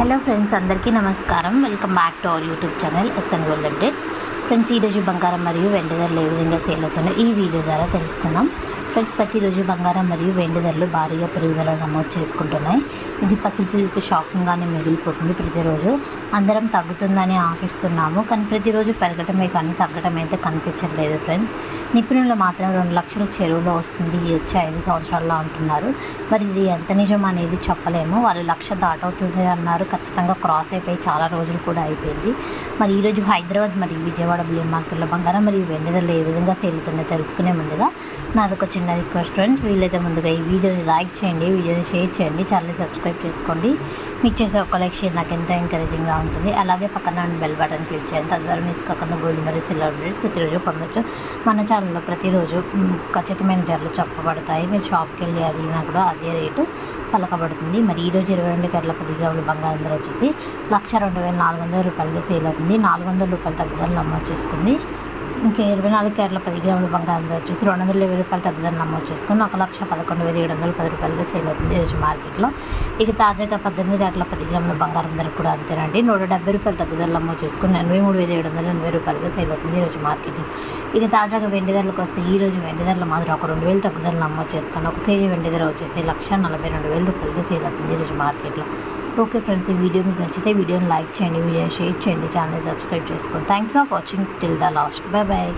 Hello friends అందరికీ నమస్కారం. Welcome back to our YouTube channel SN world updates friends ఈరోజు బంగారం మరియు వెండి ధరలు ఏ విధంగా సేల్ అవుతున్నాయో ఈ వీడియో ద్వారా తెలుసుకుందాం. ఫ్రెండ్స్ ప్రతిరోజు బంగారం మరియు వెండి ధరలు భారీగా పెరుగుదల నమోదు చేసుకుంటున్నాయి. ఇది పసిపిల్లలకు షాకింగ్గానే మిగిలిపోతుంది ప్రతిరోజు. అందరం తగ్గుతుందని ఆశిస్తున్నాము కానీ ప్రతిరోజు పెరగటమే కానీ తగ్గటం అయితే కనిపించట్లేదు ఫ్రెండ్స్. నిపుణులు మాత్రం రెండు లక్షల చెరువులో వస్తుంది ఈ వచ్చే ఐదు సంవత్సరాల్లో అంటున్నారు. మరి ఇది ఎంత నిజం అనేది చెప్పలేము. వాళ్ళు లక్ష దాటవుతుంది అన్నారు. ఖచ్చితంగా క్రాస్ అయిపోయి చాలా రోజులు కూడా అయిపోయింది. మరి ఈరోజు హైదరాబాద్ మరియు విజయవాడ బిలియన్ మార్కెట్లో బంగారం మరియు వెండి ధరలు ఏ విధంగా సేల్ అవుతున్నాయో తెలుసుకునే ముందుగా నాది ఒక చిన్న రిక్వెస్ట్ ఫ్రెండ్స్ వీలైతే ముందుగా ఈ వీడియోని లైక్ చేయండి వీడియోని షేర్ చేయండి ఛానల్ సబ్స్క్రైబ్ చేసుకోండి. మీకు చేసే ఒక లైక్ షేర్ నాకు ఎంతో ఎంకరేజింగ్గా ఉంటుంది. అలాగే పక్కన బెల్ బటన్ క్లిక్ చేయండి. తద్వారా మిస్ కాకుండా గోల్డ్ మరియు సిల్వర్ అప్డేట్స్ ప్రతిరోజు పొందొచ్చు. మన ఛానల్లో ప్రతిరోజు ఖచ్చితమైన ధరలు చెప్పబడతాయి. మీరు షాప్కి వెళ్ళి అడిగినా కూడా అదే రేటు పలకబడుతుంది. మరి ఈరోజు ఇరవై రెండు కేరళ పది గ్రాముల బంగారం ధర వచ్చేసి లక్ష రెండు వేల నాలుగు వందల రూపాయలకి సేల్ అవుతుంది. నాలుగు వందల రూపాయల తగ్గుదల నమ్మొచ్చు. చేసుకుంది ఇంకా ఇరవై నాలుగు క్యారెట్ల పది గ్రాముల బంగారం ధర వచ్చేసి రెండు వందల ఇరవై రూపాయలు తగ్గుదల నమోదు చేసుకుని ఒక లక్ష పదకొండు వేల ఏడు వందల పది రూపాయలకి సేల్ అవుతుంది ఈరోజు మార్కెట్లో. ఇక తాజాగా పద్దెనిమిది క్యారెట్ల పది గ్రాముల బంగారం ధర కూడా అంతేనండి. నూట డెబ్బై రూపాయలు తగ్గుదల నమోదు చేసుకుని ఎనభై మూడు వేల ఏడు వందల ఎనభై రూపాయలుగా సేల్ అవుతుంది ఈరోజు మార్కెట్లో. ఇక తాజాగా వెండి ధరలకు వస్తే ఈ రోజు వెండి ధరలు మాత్రం ఒక రెండు వేలు తగ్గుదల నమోదు చేసుకుని ఒక కేజీ వెండి ధర వచ్చేసి లక్ష నలభై రెండు వేల రూపాయలకి సేల్ అవుతుంది ఈరోజు మార్కెట్లో. ఓకే ఫ్రెండ్స్ ఈ వీడియో మీకు నచ్చితే వీడియోని లైక్ చేయండి వీడియోని షేర్ చేయండి ఛానల్ సబ్స్క్రైబ్ చేసుకోండి. Thanks for watching till the last bye bye